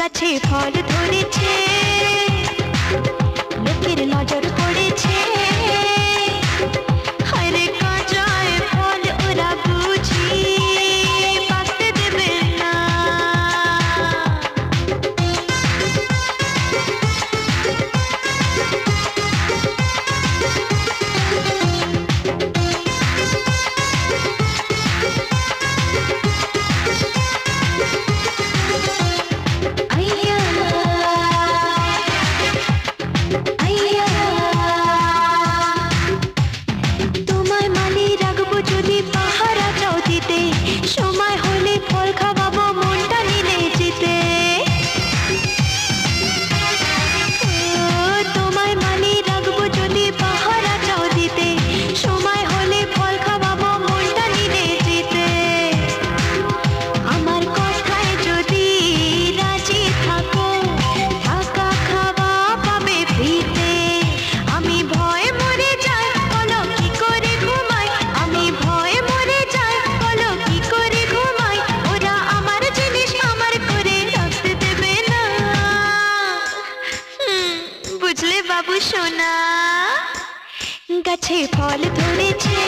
গাছে ফল ধরেছে। লোকের নজর বাবু সোনা গাছে ফল ধরেছে।